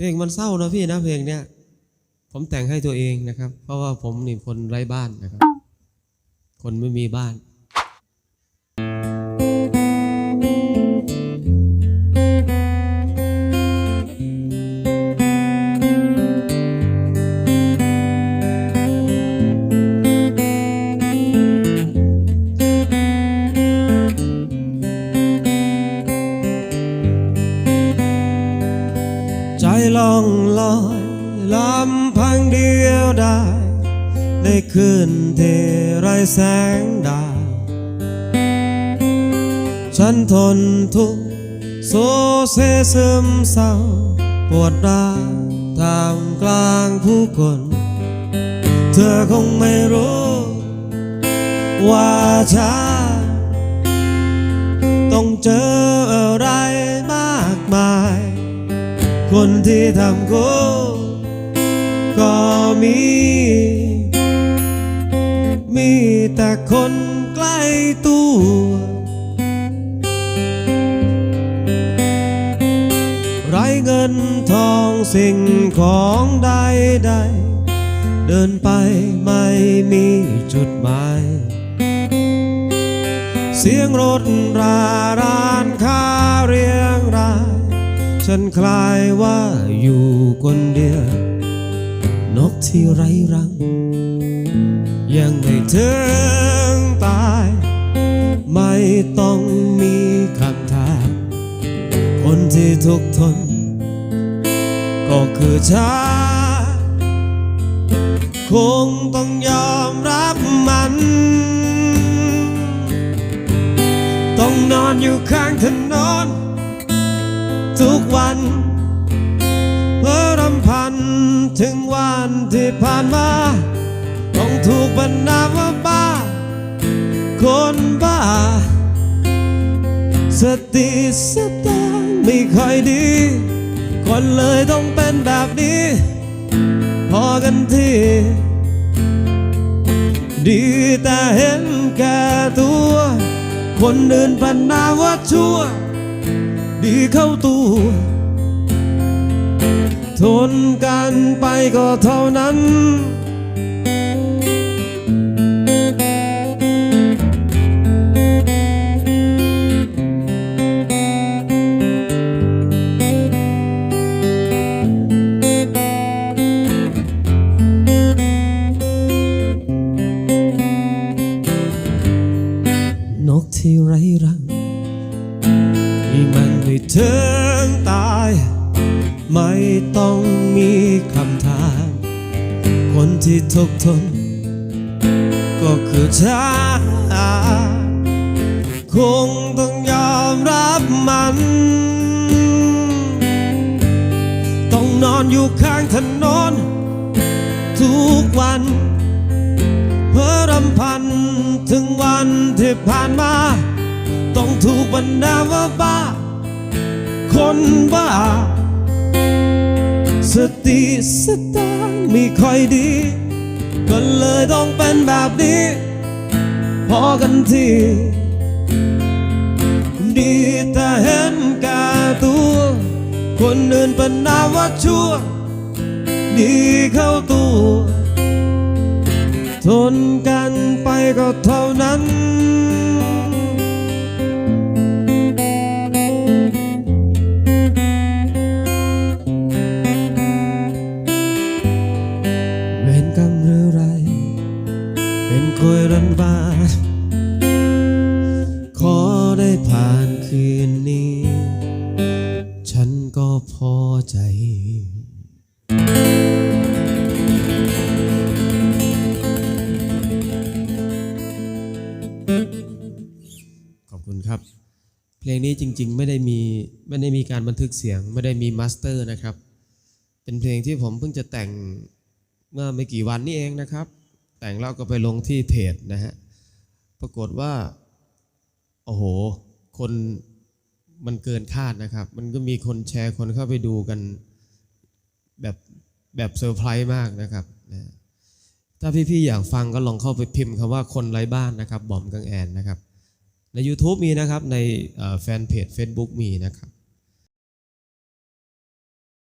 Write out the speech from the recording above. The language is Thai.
เพลงมันเศร้านะพี่นะเพลงเนี้ยผมแต่งให้ตัวเองนะครับ เพราะว่าผมนี่คนไร้บ้านนะครับ คนไม่มีบ้าน ล่องลอยลำพังเดียวได้ ได้คืนเทไรแสงดาว ฉันทนทุกข์โซเซซึมเศร้า ปวดร้าวท่ามกลางผู้คน เธอคงไม่รู้ ว่าฉันต้องเจอ คนที่ทำกูก็มี มีแต่คนใกล้ตัว ไรเงินทองสิ่งของใดใด เดินไปไม่มีจุดหมาย เสียงรถราร้านค้าเรียงราย ฉันคลายว่าอยู่คนเดียว นกที่ไร้รัง ยังไม่ถึงตาย ไม่ต้องมีคำถามคนที่ทุกข์ทน ก็คือฉันคงต้องยอมรับมัน ต้องนอนอยู่ข้างถนน ทุกวันเพื่อรำพันถึงวันที่ผ่านมาต้องถูกบรรณาว่าบ้า คนบ้า สติสตางไม่ค่อยดี คนเลยต้องเป็นแบบนี้ พอกันทีดีแต่เห็นแก่ตัว คนอื่นพันนาว่าชั่ว ดีเข้าตัว ทนกันไปก็เท่านั้น นกที่ไร้รังที่มันไม่ ถึงตาย ไม่ต้องมีคำถามคนที่ทุกข์ทน ก็คือฉันคงต้องยอมรับมัน ต้องนอนอยู่ข้างถนน ทุกวันเพื่อรำพันถึงวันที่ผ่านมา ต้องถูกบรรดาว่าบ้า คนบ้าสติสตางไม่ค่อยดี ก็เลยต้องเป็นแบบนี้ พอกันทีดีแต่เห็นก่ตัว คนอื่นเป็นนาว่าชั่ว ดีเข้าตัว ทนกันไปก็เท่านั้น เป็นคอยรันบาขอได้ผ่านคืนนี้ ฉันก็พอใจขอบคุณครับเพลงนี้จริงๆไม่ได้มีไม่ได้มีการบันทึกเสียง ไม่ได้มีมาสเตอร์นะครับ เป็นเพลงที่ผมเพิ่งจะแต่งเมื่อไม่กี่วันนี้เองนะครับ แต่งแล้วก็ไปลงที่เพจนะฮะ ปรากฏว่า โอ้โห คนมันเกินคาดนะครับ มันก็มีคนแชร์คนเข้าไปดูกันแบบแบบเซอร์ไพรส์มากนะครับนะถ้าพี่ๆอยากฟังก็ลองเข้าไปพิมพ์คำว่าคนไร้บ้านนะครับ บอมกังแอนนะครับ ใน YouTube มีนะครับ ในแฟนเพจ Facebook มีนะครับ